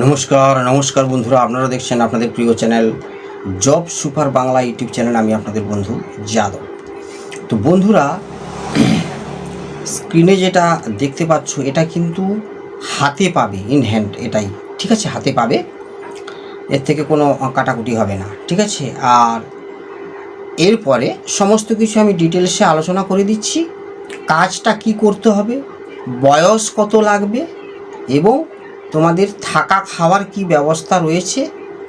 নমস্কার নমস্কার বন্ধুরা, আপনারা দেখছেন আপনাদের প্রিয় channel job super Bangla YouTube channel, আমি আপনাদের বন্ধু যাদব। তো বন্ধুরা স্ক্রিনে যেটা দেখতে পাচ্ছ, এটা কিন্তু হাতে পাবে ইন হ্যান্ড এটাই, ঠিক আছে? হাতে পাবে, এর থেকে কোনো কাটাকুটি হবে না, ঠিক আছে? আর এরপরে সমস্ত কিছু আমি ডিটেলসে আলোচনা করে দিচ্ছি, কাজটা কি করতে হবে, বয়স কত লাগবে, এবং তোমাদের থাকা খাওয়ার কি ব্যবস্থা রয়েছে?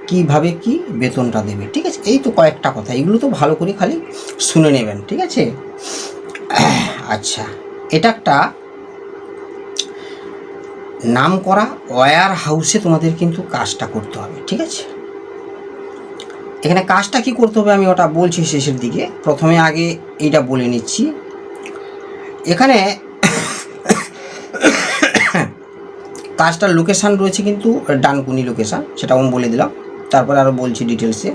কীভাবে কি বেতনটা দেবে? ঠিক আছে? এই তো কয়েকটা কথা। এগুলো তো ভালো করে খালি শুনে নেবেন, ঠিক আছে? আচ্ছা এটা একটা নাম করা ওয়্যার হাউসে তোমাদের কিন্তু কাজটা করতে হবে, ঠিক আছে? এখানে কাজটা কি করতে হবে আমি ওটা বলছি শেষের দিকে। প্রথমে আগে এইটা বলে নিচ্ছি। এখানে কাজটার লোকেশান রয়েছে কিন্তু ডানকুনি লোকেশান সেটা আমি বলে দিলাম। তারপরে আরও বলছি ডিটেলসে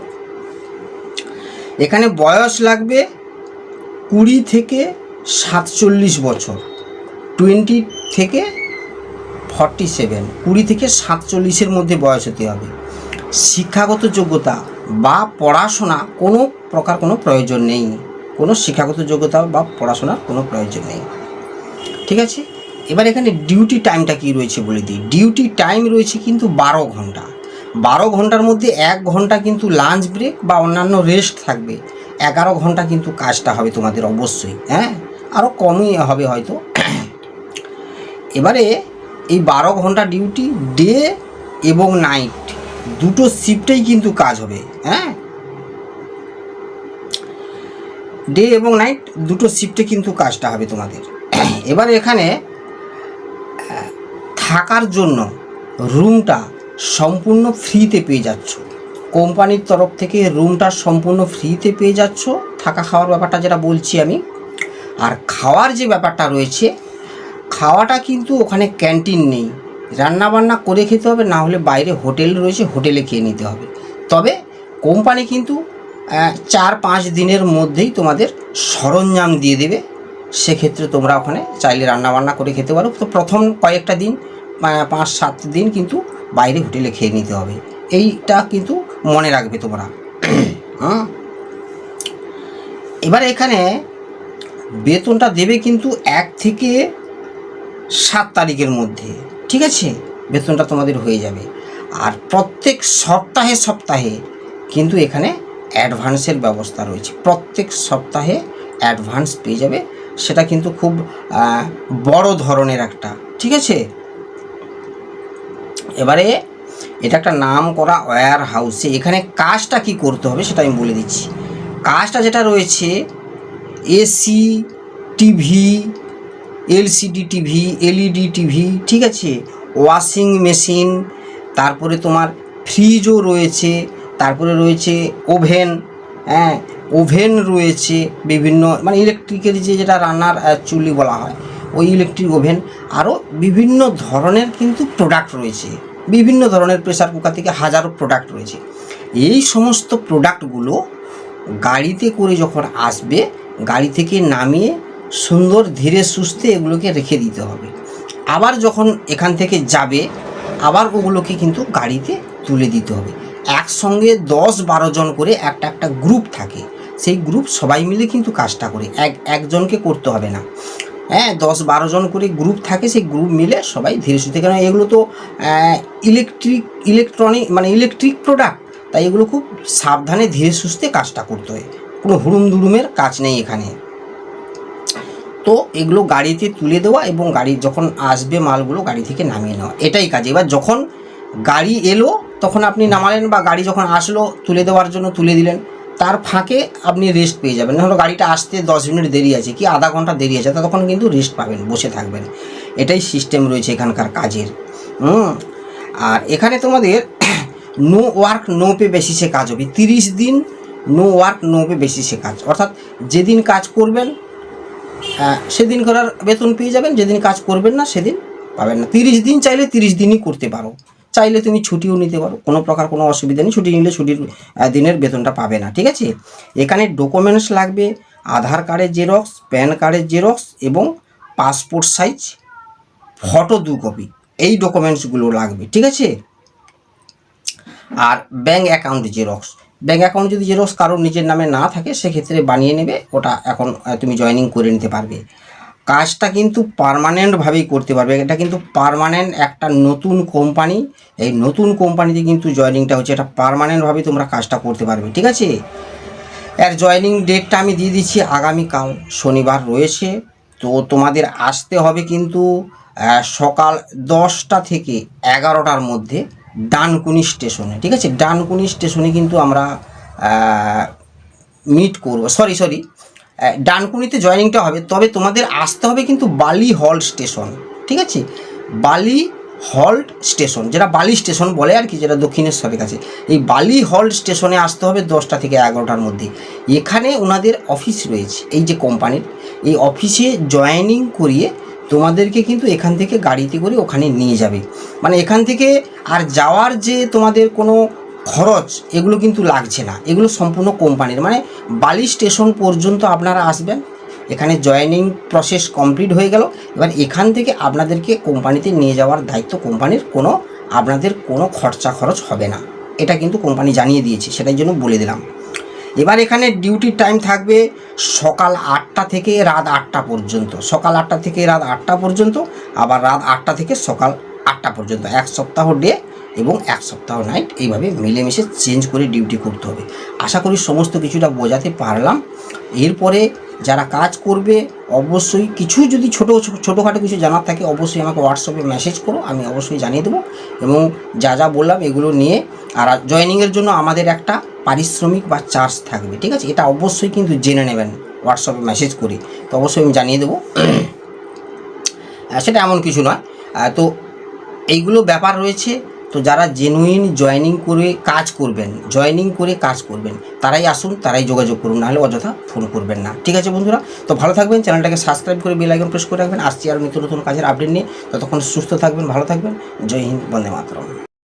এখানে বয়স লাগবে কুড়ি থেকে সাতচল্লিশ বছর। টোয়েন্টি থেকে ফর্টি সেভেন কুড়ি থেকে সাতচল্লিশের মধ্যে বয়স হতে হবে। শিক্ষাগত যোগ্যতা বা পড়াশোনা কোনো প্রকার কোনো প্রয়োজন নেই। কোনো শিক্ষাগত যোগ্যতা বা পড়াশোনার কোনো প্রয়োজন নেই। ঠিক আছে? এবার এখানে ডিউটি টাইমটা কি রয়েছে বলে দিই। ডিউটি টাইম রয়েছে কিন্তু বারো ঘণ্টা। বারো ঘণ্টার মধ্যে এক ঘণ্টা কিন্তু লাঞ্চ ব্রেক বা অন্যান্য রেস্ট থাকবে। এগারো ঘণ্টা কিন্তু কাজটা হবে তোমাদের অবশ্যই হ্যাঁ? আরও কমই হবে হয়তো। এবারে এই বারো ঘণ্টা ডিউটি ডে এবং নাইট দুটো শিফটেই কিন্তু কাজ হবে হ্যাঁ? ডে এবং নাইট দুটো শিফটে কিন্তু কাজটা হবে তোমাদের। এবার এখানে থাকার জন্য রুমটা সম্পূর্ণ ফ্রিতে পেয়ে যাচ্ছ। কোম্পানির তরফ থেকে রুমটা সম্পূর্ণ ফ্রিতে পেয়ে যাচ্ছ। থাকা খাওয়ার ব্যাপারটা যেটা বলছি আমি। আর খাওয়ার যে ব্যাপারটা রয়েছে, খাওয়াটা কিন্তু ওখানে ক্যান্টিন নেই। রান্না বান্না করে খেতে হবে, না হলে বাইরে হোটেল রয়েছে, হোটেলে খেয়ে নিতে হবে। তবে কোম্পানি কিন্তু চার পাঁচ দিনের মধ্যেই তোমাদের সরঞ্জাম দিয়ে দেবে। সেক্ষেত্রে তোমরা ওখানে চাইলে রান্না বান্না করে খেতে পারো। তো প্রথম কয়েকটা দিন পাঁচ, সাত দিন কিন্তু বাইরে হোটেলে খেয়ে নিতে হবে। এইটা কিন্তু মনে রাখবে তোমরা। হুম। এবার এখানে বেতনটা দেবে কিন্তু এক থেকে সাত তারিখের মধ্যে। ঠিক আছে? বেতনটা তোমাদের হয়ে যাবে। আর প্রত্যেক সপ্তাহে সপ্তাহে কিন্তু এখানে অ্যাডভান্সের ব্যবস্থা রয়েছে। প্রত্যেক সপ্তাহে অ্যাডভান্স পেয়ে যাবে। সেটা কিন্তু খুব বড় ধরনের একটা। ঠিক আছে? এবারে এটা একটা নাম করা ওয়্যার হাউসে এখানে কাজটা কি করতে হবে সেটা আমি বলে দিচ্ছি। কাজটা যেটা রয়েছে AC TV LCD TV LED TV ঠিক আছে? ওয়াশিং মেশিন তারপরে তোমার ফ্রিজও রয়েছে, তারপরে রয়েছে ওভেন হ্যাঁ? ওভেন রয়েছে বিভিন্ন মানে ইলেকট্রিকের যে যেটা রান্নার চুল্লি বলা হয়, ওই ইলেকট্রিক ওভেন আরও বিভিন্ন ধরনের কিন্তু প্রোডাক্ট রয়েছে। বিভিন্ন ধরনের প্রেসার কুকার থেকে হাজারো প্রোডাক্ট রয়েছে। এই সমস্ত প্রোডাক্টগুলো গাড়িতে করে যখন আসবে, গাড়ি থেকে নামিয়ে সুন্দর, ধীরে, সুস্থে এগুলোকে রেখে দিতে হবে। আবার যখন এখান থেকে যাবে, আবার ওগুলোকে কিন্তু গাড়িতে তুলে দিতে হবে। একসঙ্গে দশ বারো জন করে একটা একটা গ্রুপ থাকে। সেই গ্রুপ সবাই মিলে কিন্তু কাজটা করে। এক, একজনকে করতে হবে না। হ্যাঁ দশ বারো জন করে গ্রুপ থাকে, সেই গ্রুপ মিলে সবাই ধীরে সুস্থে কেন এগুলো তো ইলেকট্রিক ইলেকট্রনিক মানে ইলেকট্রিক প্রোডাক্ট তাই এগুলো খুব সাবধানে, ধীরে সুস্থে কাজটা করতে হয়। কোনো হুড়ুম দুড়ুমের কাজ নেই এখানে। তো এগুলো গাড়িতে তুলে দেওয়া এবং গাড়ি যখন আসবে, মালগুলো গাড়ি থেকে নামিয়ে নেওয়া, এটাই কাজ। এবার যখন গাড়ি এলো, তখন আপনি নামালেন বা গাড়ি যখন আসলো, তুলে দেওয়ার জন্য তুলে দিলেন। তার ফাঁকে আপনি রেস্ট পেয়ে যাবেন। হলো গাড়িটা আসতে দশ মিনিট দেরি আছে, কি আধা ঘণ্টা দেরি আছে তখন কিন্তু রেস্ট পাবেন, বসে থাকবেন। এটাই সিস্টেম রয়েছে এখানকার কাজের। হুম? আর এখানে তোমাদের নো ওয়ার্ক নো পে বেসিসে কাজ হবে। তিরিশ দিন নো ওয়ার্ক নো পে বেসিসে কাজ। অর্থাৎ যেদিন কাজ করবেন সেদিন করার বেতন পেয়ে যাবেন, যেদিন কাজ করবেন না, সেদিন পাবেন না। তিরিশ দিন চাইলে তিরিশ দিনই করতে পারো। চাইলে তুমি ছুটিও নিতে পারো। কোনো প্রকার কোনো অসুবিধা নেই। ছুটি নিলে ছুটির দিনের বেতনটা পাবে না, ঠিক আছে? এখানে ডকুমেন্টস লাগবে, আধার কার্ডের জেরক্স প্যান কার্ডের জেরক্স এবং পাসপোর্ট সাইজ ফটো দু কপি এই ডকুমেন্টসগুলো লাগবে, ঠিক আছে? আর bank account xerox bank account যদি জেরক্স কারোর নিজের নামে না থাকে, সেক্ষেত্রে বানিয়ে নেবে। ওটা এখন তুমি জয়েনিং করে নিতে পারবে। কাজটা কিন্তু পারমানেন্টভাবেই করতে পারবে। এটা কিন্তু পারমানেন্ট একটা নতুন কোম্পানি এই নতুন কোম্পানিতে কিন্তু জয়েনিংটা হচ্ছে। এটা পারমানেন্টভাবে তোমরা কাজটা করতে পারবে, ঠিক আছে? এর জয়েনিং ডেটটা আমি দিয়ে দিচ্ছি আগামীকাল, শনিবার রয়েছে। তো তোমাদের আসতে হবে কিন্তু সকাল দশটা থেকে এগারোটার মধ্যে ডানকুনি স্টেশনে, ঠিক আছে? ডানকুনি স্টেশনে কিন্তু আমরা মিট করব সরি সরি ডানকুনিতে জয়েনিংটা হবে, তবে তোমাদের আসতে হবে কিন্তু বালি হল্ট স্টেশন, ঠিক আছে? বালি হল্ট স্টেশন, যেটা বালি স্টেশন বলে আর কি, যেটা দক্ষিণেশ্বরের কাছে। এই বালি হল্ট স্টেশনে আসতে হবে দশটা থেকে এগারোটার মধ্যে। এখানে ওনাদের অফিস রয়েছে, এই যে কোম্পানির এই অফিসে জয়েনিং করিয়ে তোমাদেরকে কিন্তু এখান থেকে গাড়িতে করে ওখানে নিয়ে যাবে। মানে এখান থেকে আর যাওয়ার যে তোমাদের কোনো খরচ এগুলো কিন্তু লাগছে না। এগুলো সম্পূর্ণ কোম্পানির। মানে বালি স্টেশন পর্যন্ত আপনারা আসবেন। এখানে জয়েনিং প্রসেস কমপ্লিট হয়ে গেল। এবার এখান থেকে আপনাদেরকে কোম্পানিতে নিয়ে যাওয়ার দায়িত্ব কোম্পানির। কোনো আপনাদের কোনো খরচা খরচ হবে না। এটা কিন্তু কোম্পানি জানিয়ে দিয়েছে। সেটার জন্য বলে দিলাম। এবার এখানে ডিউটির টাইম থাকবে সকাল আটটা থেকে রাত আটটা পর্যন্ত। সকাল আটটা থেকে রাত আটটা পর্যন্ত, আবার রাত আটটা থেকে সকাল আটটা পর্যন্ত। এক সপ্তাহ ডে এবং এক সপ্তাহ নাইট এইভাবে মিলেমিশে চেঞ্জ করে ডিউটি করতে হবে। আশা করি সমস্ত কিছুটা বোঝাতে পারলাম। এরপরে যারা কাজ করবে, অবশ্যই কিছু যদি ছোটো ছোটোখাটো কিছু জানার থাকে, অবশ্যই আমাকে হোয়াটসঅ্যাপে মেসেজ করো, আমি অবশ্যই জানিয়ে দেবো। এবং যা যা বললাম এগুলো নিয়ে আর জয়েনিংয়ের জন্য আমাদের একটা পারিশ্রমিক বা চার্জ থাকবে, ঠিক আছে? এটা অবশ্যই কিন্তু জেনে নেবেন হোয়াটসঅ্যাপে মেসেজ করি। তো অবশ্যই আমি জানিয়ে দেবো। সেটা এমন কিছু নয়। তো এইগুলো ব্যাপার রয়েছে। তো যারা জেনুইন জয়নিং করে কাজ করবেন জয়নিং করে কাজ করবেন, তারাই আসুন, তারাই যোগাযোগ করুন, নাহলে অযথা ফোন করবেন না। ঠিক আছে বন্ধুরা? তো ভালো থাকবেন, চ্যানেলটাকে সাবস্ক্রাইব করে বেল আইকন প্রেস করে রাখবেন। আসছি আর নিত্য নতুন কাজের আপডেট নিয়ে। ততক্ষণ সুস্থ থাকবেন, ভালো থাকবেন। জয় হিন্দ, বন্দে মাতরম।